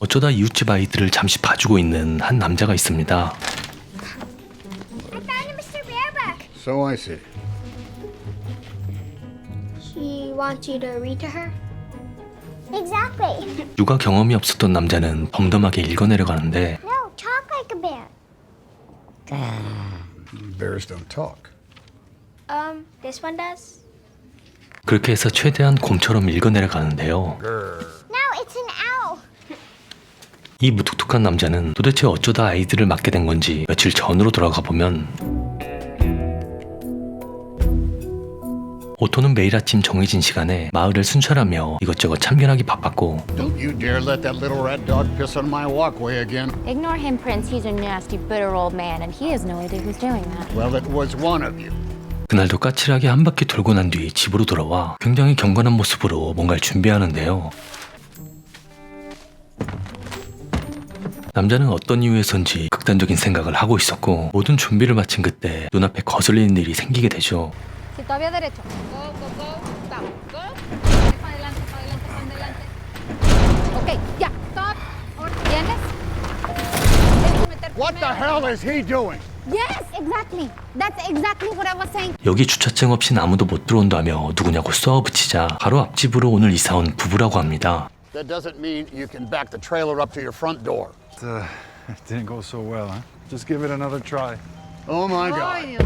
어쩌다 이웃집 아이들을 잠시 봐주고 있는 한 남자가 있습니다. I found Mr. Bareback. So I see. She wants you to read to her? Exactly. 육아 경험이 없었던 남자는 덤덤하게 읽어내려가는데 No, talk like a bear. Bears don't talk. Um, this one does? 그렇게 해서 최대한 곰처럼 읽어내려가는데요. Owl. 이 무뚝뚝한 남자는 도대체 어쩌다 아이들을 맡게 된 건지 며칠 전으로 돌아가 보면 오토는 매일 아침 정해진 시간에 마을을 순찰하며 이것저것 참견하기 바빴고 Don't you dare let that little red dog piss on my walkway again. Ignore him, Prince. He's a nasty, bitter old man, and he has no idea who's doing that. Well, it was one of you. 그날도 까칠하게 한 바퀴 돌고 난 뒤 집으로 돌아와 굉장히 경건한 모습으로 뭔가를 준비하는데요. 남자는 어떤 이유에선지 극단적인 생각을 하고 있었고 모든 준비를 마친 그때 눈앞에 거슬리는 일이 생기게 되죠. Si todavía derecho. Go, go, go. Vamos. Go. Para adelante, para adelante, para adelante. Ok, ya. Stop. ¿Tienes? Tienes que meter What the primero. hell is he doing? Yes, exactly. That's exactly what I was saying. 여기 주차증 없인 아무도 못 들어온다며 누구냐고 써붙이자 바로 앞집으로 오늘 이사 온 부부라고 합니다. That doesn't mean you can back the trailer up to your front door. Uh, it didn't go so well, huh? Just give it another try. Oh my god.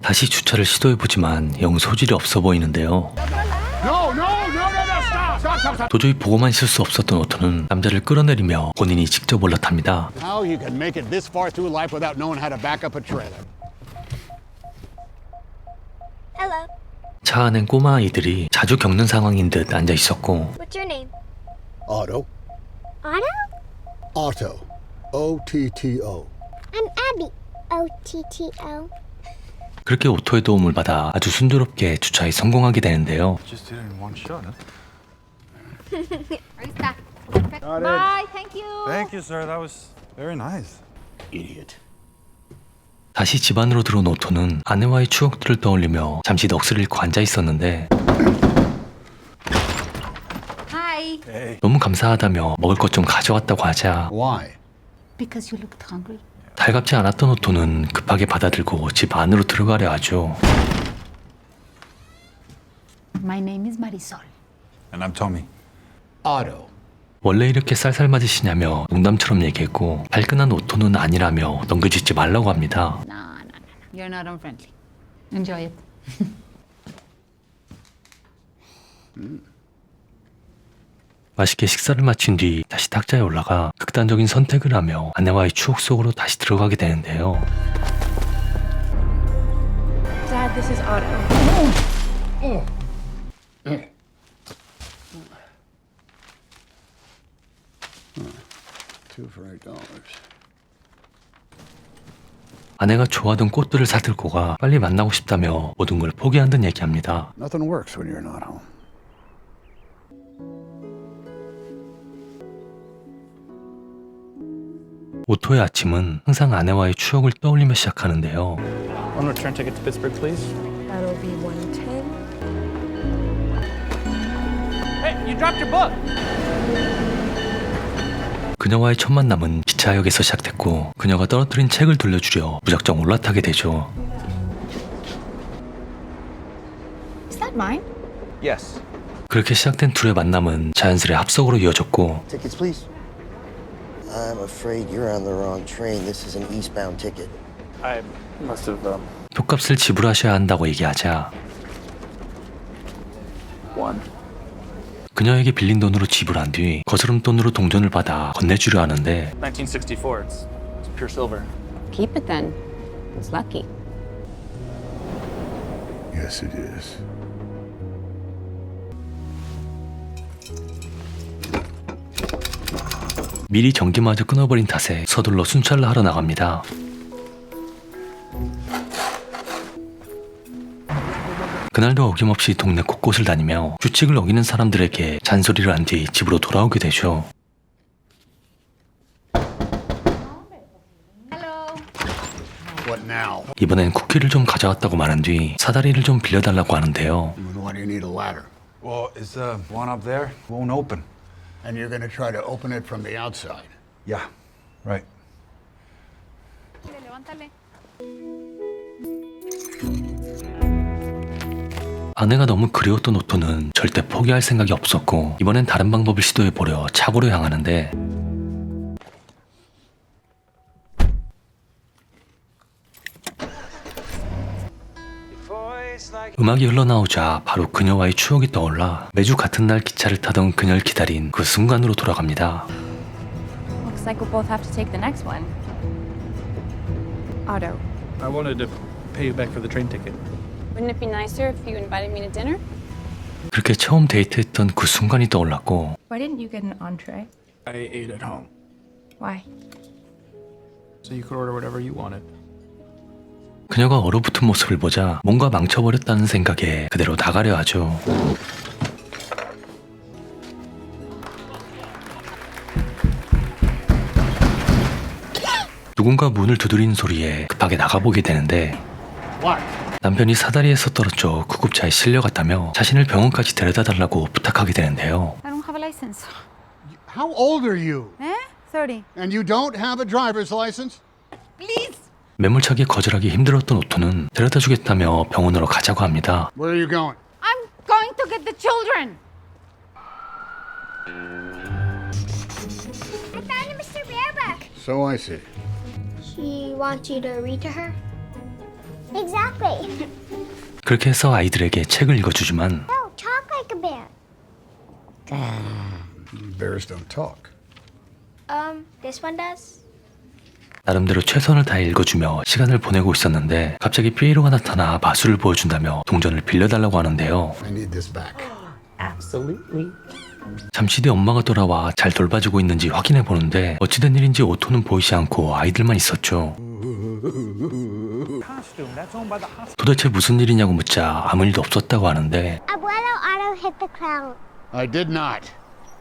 다시 주차를 시도해보지만 영 소질이 없어 보이는데요. No, no, no, no, no, stop, stop, stop, stop. 도저히 보고만 있을 수 없었던 오토는 남자를 끌어내리며 본인이 직접 올라탑니다. How you can make it this far through life without knowing how to back up a trailer? Hello. 차 안엔 꼬마 아이들이 자주 겪는 상황인 듯 앉아 있었고 What's your name? Otto. Otto? Otto. O T T O. I'm Abby. O T T O. 그렇게 오토의 도움을 받아 아주 순조롭게 주차에 성공하게 되는데요. Just did it in one shot, huh? Bye. Thank you. Thank you, sir. That was very nice. Idiot. 다시 집 안으로 들어온 오토는 아내와의 추억들을 떠올리며 잠시 넋을 잃고 앉아 있었는데 Hi. 너무 감사하다며 먹을 것 좀 가져왔다고 하자 Why? Because you looked hungry. 달갑지 않았던 오토는 급하게 받아들고 집 안으로 들어가려 하죠. My name is Marisol. And I'm Tommy. Otto. 원래 이렇게 쌀쌀 맞으시냐며 농담처럼 얘기했고 발끈한 오토는 아니라며 넘겨주지 말라고 합니다. No, no, no, no. You're not unfriendly. Enjoy it. 맛있게 식사를 마친 뒤 다시 탁자에 올라가 극단적인 선택을 하며 아내와의 추억 속으로 다시 들어가게 되는데요. Dad, this is Otto. Two for eight dollars. 아내가 좋아하던 꽃들을 사들고 가 빨리 만나고 싶다며 모든 걸 포기한 듯 얘기합니다. Nothing works when you're not home. 오토의 아침은 항상 아내와의 추억을 떠올리며 시작하는데요. One return ticket to Pittsburgh, please. That'll be 110. Hey, you dropped your book. 그녀와의 첫 만남은 기차역에서 시작됐고 그녀가 떨어뜨린 책을 돌려주려 무작정 올라타게 되죠. Is that mine? Yes. 그렇게 시작된 둘의 만남은 자연스레 합석으로 이어졌고 Tickets, please. I'm afraid you're on the wrong train. This is an eastbound ticket. I must have um, 표값을 지불하셔야 한다고 얘기하자 won. 그녀에게 빌린 돈으로 지불한 뒤 거스름 돈으로 동전을 받아 건네주려 하는데 1964. It's, it's pure silver. Keep it then. It's lucky. Yes, it is. 미리 전기마저 끊어버린 탓에 서둘러 순찰을 하러 나갑니다. 그날도 어김없이 동네 곳곳을 다니며 규칙을 어기는 사람들에게 잔소리를 한 뒤 집으로 돌아오게 되죠. Hello. What now? 이번엔 쿠키를 좀 가져왔다고 말한 뒤 사다리를 좀 빌려달라고 하는데요. And why do you need a ladder? Well, is uh, one up there? Won't open. And you're going to try to open it from the outside. Yeah, right. 아내가 너무 그리웠던 오토는 절대 포기할 생각이 없었고 이번엔 다른 방법을 시도해보려 차고로 향하는데 음악이 흘러나오자 바로 그녀와의 추억이 떠올라 매주 같은 날 기차를 타던 그녀를 기다린 그 순간으로 돌아갑니다. Looks like we'll both have to take the next one. Otto, I wanted to pay you back for the train ticket. Wouldn't it be nicer if you invited me to dinner? 그렇게 처음 데이트했던 그 순간이 떠올랐고 Why didn't you get an entree? I ate at home, Why? so you could order whatever you wanted. 그녀가 얼어붙은 모습을 보자 뭔가 망쳐버렸다는 생각에 그대로 나가려 하죠. 누군가 문을 두드리는 소리에 급하게 나가보게 되는데 What? 남편이 사다리에서 떨어져 구급차에 실려갔다며 자신을 병원까지 데려다 달라고 부탁하게 되는데요. I don't have a license. How old are you? Eh? 30. And you don't have a driver's license? Please. 매몰차게 거절하기 힘들었던 오토는 데려다 주겠다며 병원으로 가자고 합니다. Where are you going? I'm going to get the children. I found a Mr. Bareback. So I see. She wants you to read to her? Exactly. 그렇게 해서 아이들에게 책을 읽어주지만 No, talk like a bear. Bears don't talk. Um, this one does? 나름대로 최선을 다해 읽어주며 시간을 보내고 있었는데 갑자기 피에로가 나타나 마술을 보여준다며 동전을 빌려달라고 하는데요. I need this back. 잠시 뒤 엄마가 돌아와 잘 돌봐주고 있는지 확인해 보는데 어찌된 일인지 오토는 보이지 않고 아이들만 있었죠. 도대체 무슨 일이냐고 묻자 아무 일도 없었다고 하는데 Abuelo Otto hit the clown. I did not.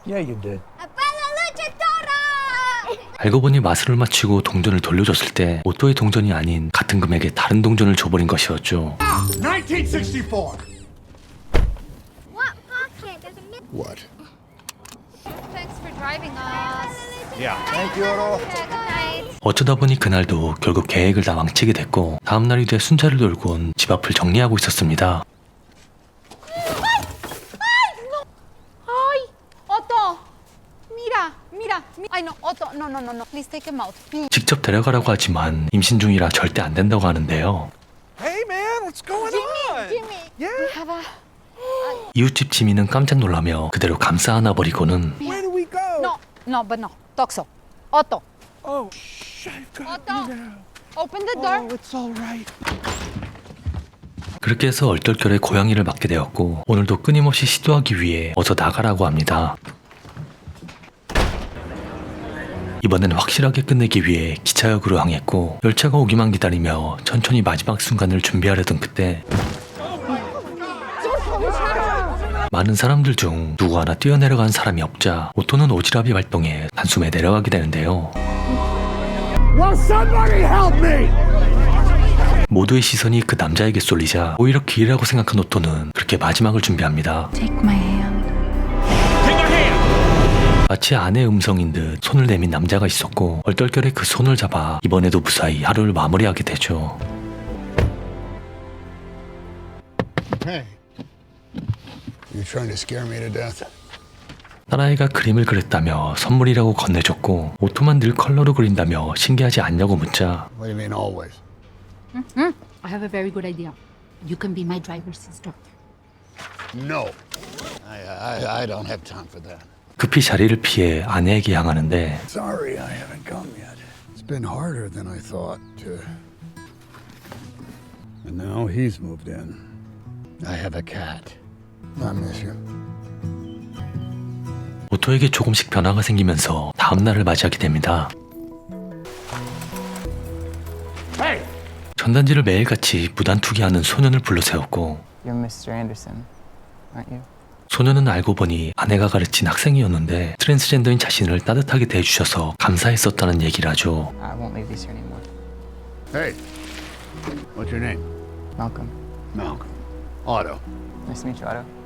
Yeah, you did. Abuelo Luchadora! 알고 보니 마술을 마치고 동전을 돌려줬을 때 오토의 동전이 아닌 같은 금액의 다른 동전을 줘버린 것이었죠. 1964. what pocket? There's a mid- What? Thanks for driving us. Thank you, Otto. 어쩌다 보니 그날도 결국 계획을 다 망치게 됐고 다음날이 돼 순찰을 돌고 온 집 앞을 정리하고 있었습니다. 직접 데려가라고 하지만 임신 중이라 절대 안 된다고 하는데요. Hey, man, what's going on? Jimmy. Yeah. We have a. 이웃집 지민은 깜짝 놀라며 그대로 감싸 안아 버리고는 Where do we go? No, no, but no. Toxo. Otto. Oh, I've got you now. Open the door. Oh, it's all right. 그렇게 해서 얼떨결에 고양이를 맡게 되었고 오늘도 끊임없이 시도하기 위해 어서 나가라고 합니다. 이번엔 확실하게 끝내기 위해 기차역으로 향했고 열차가 오기만 기다리며 천천히 마지막 순간을 준비하려던 그때 많은 사람들 중 누구 하나 뛰어내려간 사람이 없자 오토는 오지랖이 발동해 단숨에 내려가게 되는데요. 모두의 시선이 그 남자에게 쏠리자 오히려 기회라고 생각한 오토는 그렇게 마지막을 준비합니다. Take my hand. 마치 아내의 음성인 듯 손을 내민 남자가 있었고 얼떨결에 그 손을 잡아 이번에도 무사히 하루를 마무리하게 되죠. Hey. You trying to scare me to death? 딸아이가 그림을 그렸다며 선물이라고 건네줬고 오토만 늘 컬러로 그린다며 신기하지 않냐고 묻자 What do you mean always? I have a very good idea. You can be my driver's sister. No. I, I, I don't have time for that. 급히 자리를 피해 아내에게 향하는데 Sorry I haven't come yet. It's been harder than I thought to. And now he's moved in. I have a cat. I miss you. 오토에게 조금씩 변화가 생기면서 다음 날을 맞이하게 됩니다. 전단지를 매일같이 무단투기하는 소년을 불러세웠고? 소년은 알고 보니 아내가 가르친 학생이었는데 트랜스젠더인 자신을 따뜻하게 대해주셔서 감사했었다는 얘기를 하죠. I won't leave these here anymore. Hey. What's your name? Malcolm, Malcolm. Otto. nice to meet you, Otto.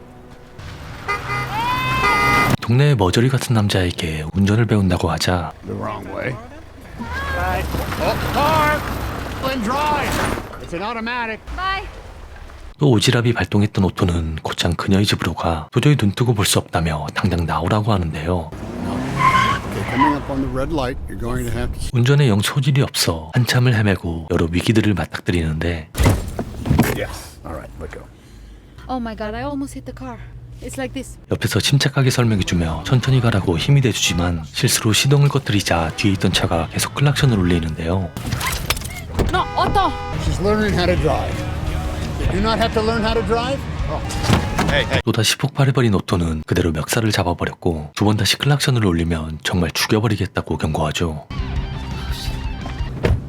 동네의 머저리 같은 남자에게 운전을 배운다고 하자 The wrong way. Oh, car! And drive! It's an automatic. Bye. 또 오지랖이 발동했던 오토는 곧장 그녀의 집으로 가 도저히 눈뜨고 볼 수 없다며 당장 나오라고 하는데요. Okay, coming up on the red light, you're going to have to 운전에 영 소질이 없어 한참을 헤매고 여러 위기들을 맞닥뜨리는데 Yes. All right, let go. Oh my god, I almost hit the car. It's like this. 옆에서 침착하게 설명해주며 천천히 가라고 힘이 돼주지만 실수로 시동을 꺼뜨리자 뒤에 있던 차가 계속 클락션을 울리는데요. No, Otto. She's learning how to drive. Did you not have to learn how to drive? 또다시 폭발해버린 오토는 그대로 멱살을 잡아버렸고 두 번 다시 클락션을 울리면 정말 죽여버리겠다고 경고하죠.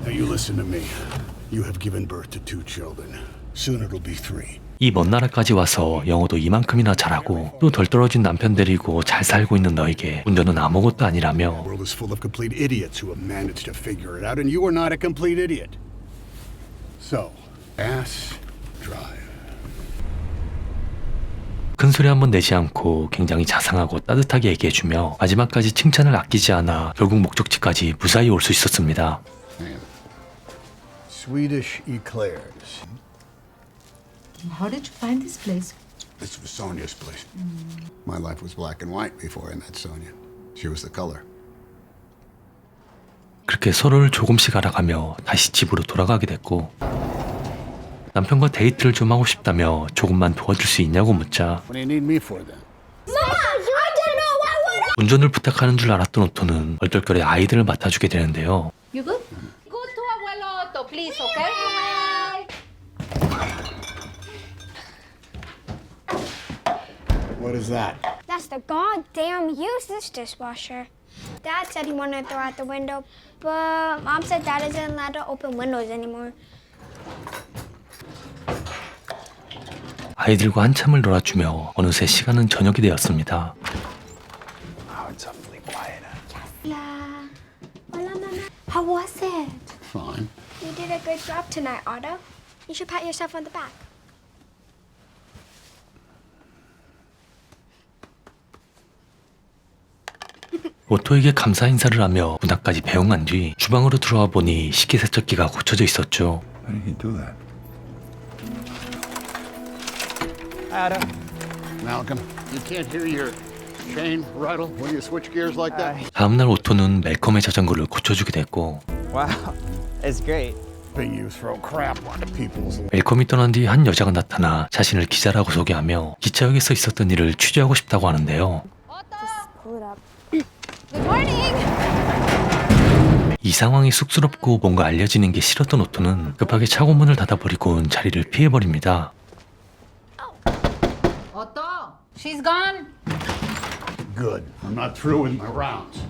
Now you listen to me. You have given birth to two children. Soon it'll be three. 이 먼 나라까지 와서 영어도 이만큼이나 잘하고 또 덜 떨어진 남편 데리고 잘 살고 있는 너에게 운전은 아무것도 아니라며 The world is full of complete idiots who have managed to figure it out, and you are not a complete idiot. So, ass drive. 큰 소리 한 번 내지 않고 굉장히 자상하고 따뜻하게 얘기해주며 마지막까지 칭찬을 아끼지 않아 결국 목적지까지 무사히 올 수 있었습니다. Swedish eclairs. How did you find this place? This was Sonia's place. My life was black and white before I met Sonia. She was the color. 그렇게 서로를 조금씩 알아가며 다시 집으로 돌아가게 됐고 남편과 데이트를 좀 하고 싶다며 조금만 도와줄 수 있냐고 묻자 What do you need me for then? Mom, I don't know. Why would I? 운전을 부탁하는 줄 알았던 오토는 얼떨결에 아이들을 맡아주게 되는데요. You good? Go to Abuelo please, okay? What is that? That's the goddamn useless dishwasher. Dad said he wanted to throw out the window, but Mom said Dad isn't allowed to open windows anymore. 아이들과 한참을 놀아주며 어느새 시간은 저녁이 되었습니다. Oh, it's awfully quiet. Yeah. Hola, Mama. How was it? Fine. You did a good job tonight, Otto. You should pat yourself on the back. 오토에게 감사 인사를 하며 문화까지 배웅한 뒤 주방으로 들어와 보니 식기세척기가 고쳐져 있었죠. Why did he do that? Malcolm, you can't hear your chain rattle when you switch gears like that? 다음날 오토는 멜컴의 자전거를 고쳐주게 됐고 Wow, it's great. Thing you throw crap onto people's 멜컴이 떠난 뒤 한 여자가 나타나 자신을 기자라고 소개하며 기차역에서 있었던 일을 취재하고 싶다고 하는데요. 이 상황이 쑥스럽고 뭔가 알려지는 게 싫었던 오토는 급하게 차고 문을 닫아버리고 자리를 피해버립니다. Otto, she's gone. Good. I'm not through with my rounds.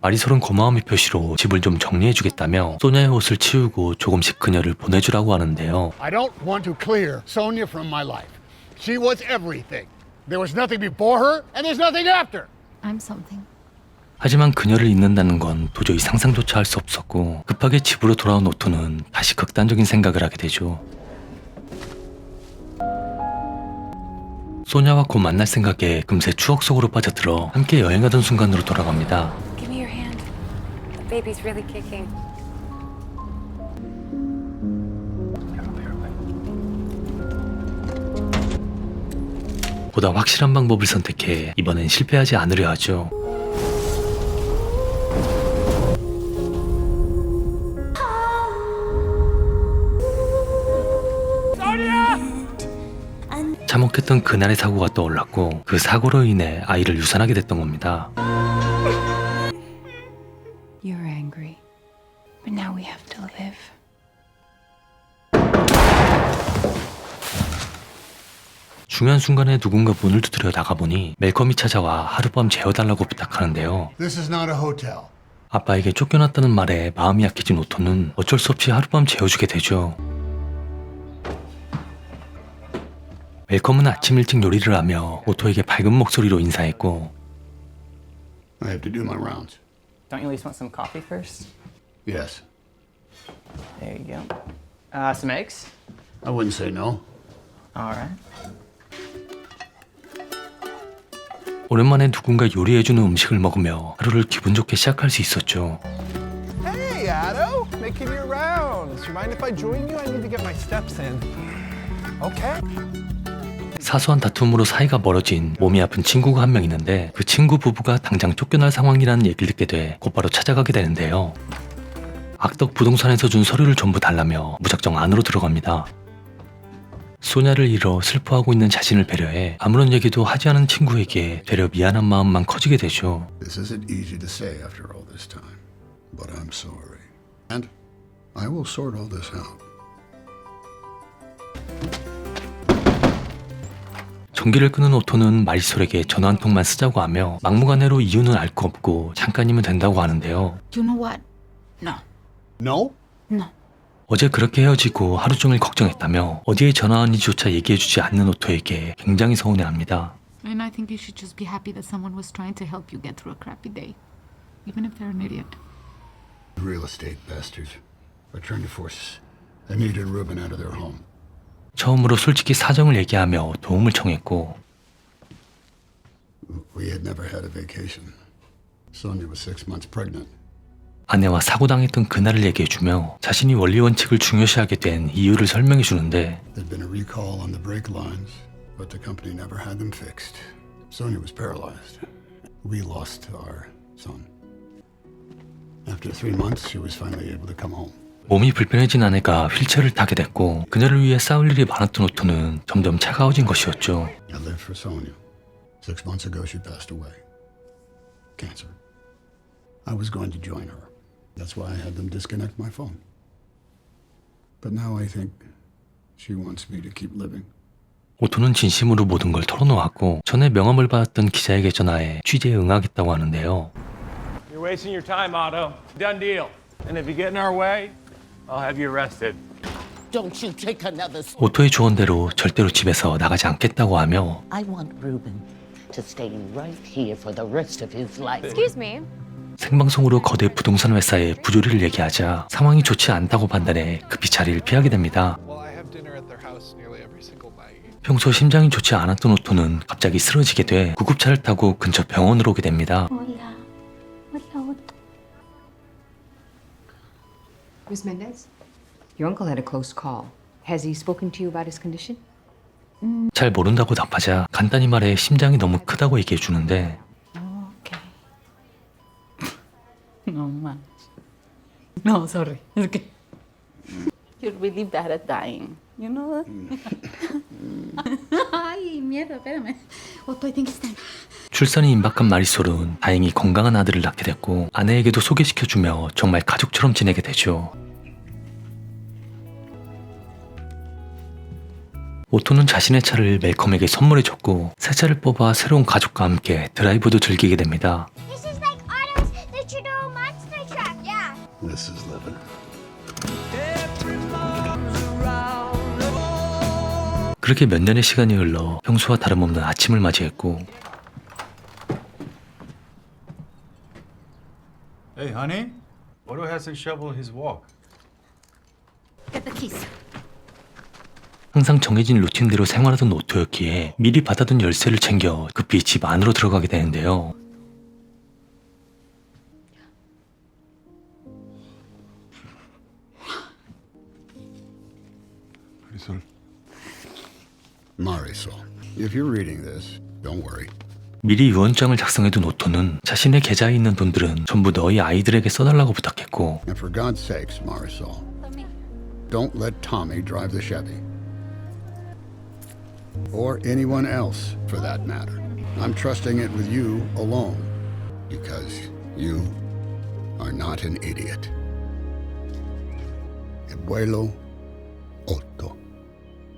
마리솔은 고마움의 표시로 집을 좀 정리해주겠다며 소냐의 옷을 치우고 조금씩 그녀를 보내주라고 하는데요. I don't want to clear Sonia from my life. She was everything. There was nothing before her, and there's nothing after. I'm something. 하지만 그녀를 잊는다는 건 도저히 상상조차 할 수 없었고 급하게 집으로 돌아온 오토는 다시 극단적인 생각을 하게 되죠. 소냐와 곧 만날 생각에 금세 추억 속으로 빠져들어 함께 여행하던 순간으로 돌아갑니다. 보다 확실한 방법을 선택해 이번엔 실패하지 않으려 하죠. 참혹했던 그날의 사고가 떠올랐고 그 사고로 인해 아이를 유산하게 됐던 겁니다. You're angry. But now we have to live. 중요한 순간에 누군가 문을 두드려 나가보니 멜컴이 찾아와 하룻밤 재워달라고 부탁하는데요. This is not a hotel. 아빠에게 쫓겨났다는 말에 마음이 약해진 오토는 어쩔 수 없이 하룻밤 재워주게 되죠. 멜컴은 아침 일찍 요리를 하며 오토에게 밝은 목소리로 인사했고 I have to do my rounds. Don't you at least want some coffee first? Yes. There you go. Uh, some eggs? I wouldn't say no. All right. 오랜만에 누군가 요리해주는 음식을 먹으며 하루를 기분 좋게 시작할 수 있었죠. Hey, Addo! Making your rounds. You mind if I join you? I need to get my steps in. Okay. 사소한 다툼으로 사이가 멀어진 몸이 아픈 친구가 한 명 있는데 그 친구 부부가 당장 쫓겨날 상황이라는 얘기를 듣게 돼 곧바로 찾아가게 되는데요. 악덕 부동산에서 준 서류를 전부 달라며 무작정 안으로 들어갑니다. 소냐를 잃어 슬퍼하고 있는 자신을 배려해 아무런 얘기도 하지 않은 친구에게 되려 미안한 마음만 커지게 되죠. This isn't easy to say after all this time, but I'm sorry. And I will sort all this out. 전기를 끄는 오토는 마리솔에게 전화 한 통만 쓰자고 하며 막무가내로 이유는 알 거 없고 잠깐이면 된다고 하는데요. You know what? No. No? No. 어제 그렇게 헤어지고 하루 종일 걱정했다며 어디에 전화하는지조차 얘기해주지 않는 오토에게 굉장히 서운해합니다. And I think you should just be happy that someone was trying to help you get through a crappy day. Even if they're an idiot. Real estate bastards are trying to force Anita and Ruben out of their home. 처음으로 솔직히 사정을 얘기하며 도움을 청했고 We had never had a vacation. Sonia was six months pregnant. 아내와 사고당했던 그날을 얘기해주며 자신이 원리 원칙을 중요시하게 된 이유를 설명해 주는데 There'd been a recall on the brake lines, but the company never had them fixed. Sonia was paralyzed. We lost our son. After three months, she was finally able to come home. 몸이 불편해진 아내가 휠체어를 타게 됐고 그녀를 위해 싸울 일이 많았던 오토는 점점 차가워진 것이었죠. I lived for Sonia. Six months ago, she passed away. Cancer. I was going to join her. That's why I had them disconnect my phone. But now I think she wants me to keep living. 오토는 진심으로 모든 걸 털어놓았고 전에 명함을 받았던 기자에게 전화해 취재에 응하겠다고 하는데요. You're wasting your time, Otto. Done deal. And if you get in our way, I'll have you arrested. Don't you take another. s- 오토의 조언대로 절대로 집에서 나가지 않겠다고 하며 I want Reuben to stay right here for the rest of his life. Excuse me. 생방송으로 거대 부동산 회사의 부조리를 얘기하자 상황이 좋지 않다고 판단해 급히 자리를 피하게 됩니다. Well, I have dinner at their house nearly every single night. 평소 심장이 좋지 않았던 오토는 갑자기 쓰러지게 돼 구급차를 타고 근처 병원으로 오게 됩니다. Ms. Mendez, your uncle had a close call. Has he spoken to you about his condition? 잘 모른다고 답하자 간단히 말해 심장이 너무 크다고 얘기해 주는데 Okay. No much. No, sorry. Que You're really bad at dying. You know that? Ay, mierda, espérame. Otto, I think it's time. 출산이 임박한 마리솔은 다행히 건강한 아들을 낳게 됐고 아내에게도 소개시켜주며 정말 가족처럼 지내게 되죠. 오토는 자신의 차를 멜컴에게 선물해줬고 새 차를 뽑아 새로운 가족과 함께 드라이브도 즐기게 됩니다. 그렇게 몇 년의 시간이 흘러 평소와 다름없는 아침을 맞이했고 Hey, honey. Otto hasn't shoveled his walk. Get the keys. 항상 정해진 루틴대로 생활하던 오토였기에 미리 받아둔 열쇠를 챙겨 급히 집 안으로 들어가게 되는데요. Marisol. Marisol. If you're reading this, don't worry. 미리 유언장을 작성해둔 오토는 자신의 계좌에 있는 돈들은 전부 너희 아이들에게 써달라고 부탁했고 And for God's sakes, Marisol, don't let Tommy drive the Chevy. Or anyone else, for that matter. I'm trusting it with you alone because you are not an idiot. Abuelo Otto.